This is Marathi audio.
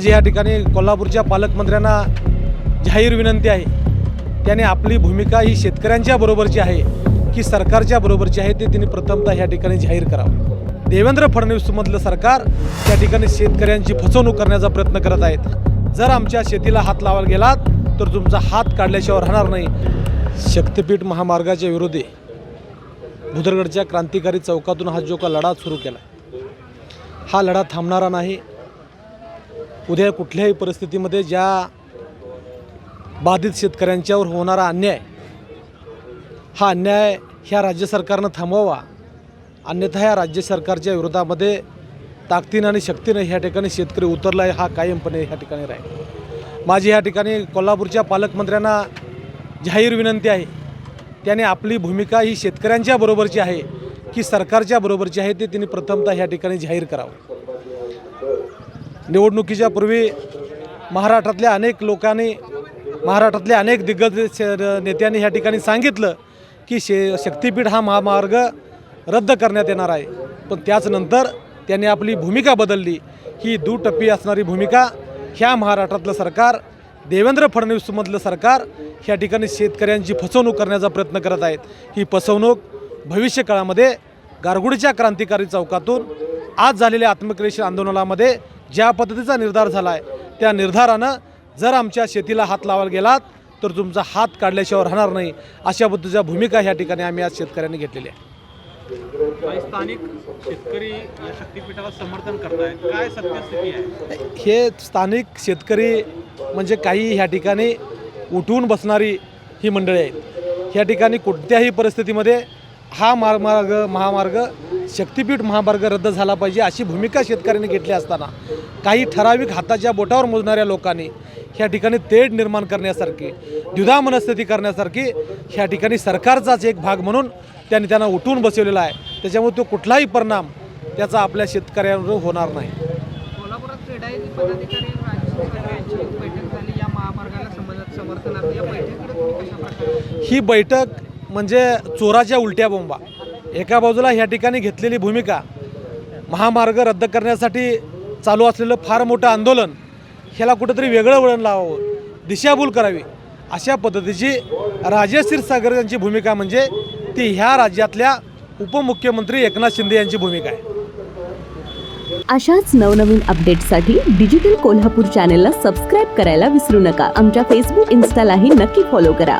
जी या ठिकाणी कोल्हापूरच्या पालकमंत्र्यांना जाहीर विनंती आहे त्याने आपली भूमिका ही शेतकऱ्यांच्या बरोबरची आहे की सरकारच्या बरोबरची आहे ते त्यांनी प्रथमतः या ठिकाणी जाहीर करावं. देवेंद्र फडणवीसमधलं सरकार त्या ठिकाणी शेतकऱ्यांची फसवणूक करण्याचा प्रयत्न करत आहेत. जर आमच्या शेतीला हात लावायला गेलात तर तुमचा हात काढल्याशिवाय राहणार नाही. शक्तिपीठ महामार्गाच्या विरोधी भुदरगडच्या क्रांतिकारी चौकातून हा जो का लढा सुरू केला हा लढा थांबणारा नाही. उद्या कुठल्याही परिस्थितीमध्ये ज्या बाधित शेतकऱ्यांच्यावर होणारा अन्याय हा अन्याय ह्या राज्य सरकारनं थांबवावा. अन्यथा ह्या राज्य सरकारच्या विरोधामध्ये ताकदीनं आणि शक्तीनं ह्या ठिकाणी शेतकरी उतरला आहे हा कायमपणे ह्या ठिकाणी राहील. माझी ह्या ठिकाणी कोल्हापूरच्या पालकमंत्र्यांना जाहीर विनंती आहे. त्याने आपली भूमिका ही शेतकऱ्यांच्या बरोबरची आहे की सरकारच्या बरोबरची आहे ते त्यांनी प्रथमतः ह्या ठिकाणी जाहीर करावं. निवडणुकीच्या पूर्वी महाराष्ट्रातल्या अनेक लोकांनी महाराष्ट्रातल्या अनेक दिग्गज श- नेत्यांनी ह्या ठिकाणी सांगितलं की शे शक्तिपीठ हा महामार्ग रद्द करण्यात येणार आहे. पण त्याचनंतर त्यांनी आपली भूमिका बदलली. ही दुटप्पी असणारी भूमिका ह्या महाराष्ट्रातलं सरकार देवेंद्र फडणवीसमधलं सरकार ह्या ठिकाणी शेतकऱ्यांची फसवणूक करण्याचा प्रयत्न करत आहेत. ही फसवणूक भविष्यकाळामध्ये गारगुडीच्या क्रांतिकारी चौकातून आज झालेल्या आत्मक्लेश आंदोलनामध्ये ज्या पद्धतीचा निर्धार झाला आहे त्या निर्धारानं जर आमच्या शेतीला हात लावायला गेलात तर तुमचा हात काढल्याशिवाय राहणार नाही अशा पद्धतीच्या भूमिका ह्या ठिकाणी आम्ही आज शेतकऱ्यांनी घेतलेली आहे स्थानिक शेतकरी या शक्तीपीठाला समर्थन करतायत. काय सत्यस्थिती आहे? हे स्थानिक शेतकरी म्हणजे काही ह्या ठिकाणी उठवून बसणारी ही मंडळी आहेत. ह्या ठिकाणी कोणत्याही परिस्थितीमध्ये हा मार्ग मार्ग महामार्ग शक्तिपीठ महामार्ग रद्द झाला पाहिजे अशी भूमिका शेतकऱ्यांनी घेतली असताना. काही ठराविक हाताच्या बोटावर मोजणाऱ्या लोकांनी ह्या ठिकाणी तेढ निर्माण करण्यासारखी द्विधा मनस्थिती करण्यासारखी ह्या ठिकाणी सरकारचाच एक भाग म्हणून त्यांनी त्यांना उठवून बसवलेला आहे. त्याच्यामुळे तो कुठलाही परिणाम त्याचा आपल्या शेतकऱ्यांवर होणार नाही. ही बैठक म्हणजे चोराच्या उलट्या बोंबा. एका बाजूला ह्या ठिकाणी घेतलेली भूमिका महामार्ग रद्द करण्यासाठी चालू असलेलं फार मोठं आंदोलन ह्याला कुठंतरी वेगळं वळण लावावं दिशाभूल करावी अशा पद्धतीची राजे क्षीरसागर यांची भूमिका म्हणजे ती ह्या राज्यातल्या उपमुख्यमंत्री एकनाथ शिंदे यांची भूमिका आहे. अशाच नवनवीन अपडेटसाठी डिजिटल कोल्हापूर चॅनेलला सबस्क्राईब करायला विसरू नका. आमच्या फेसबुक इन्स्टालाही नक्की फॉलो करा.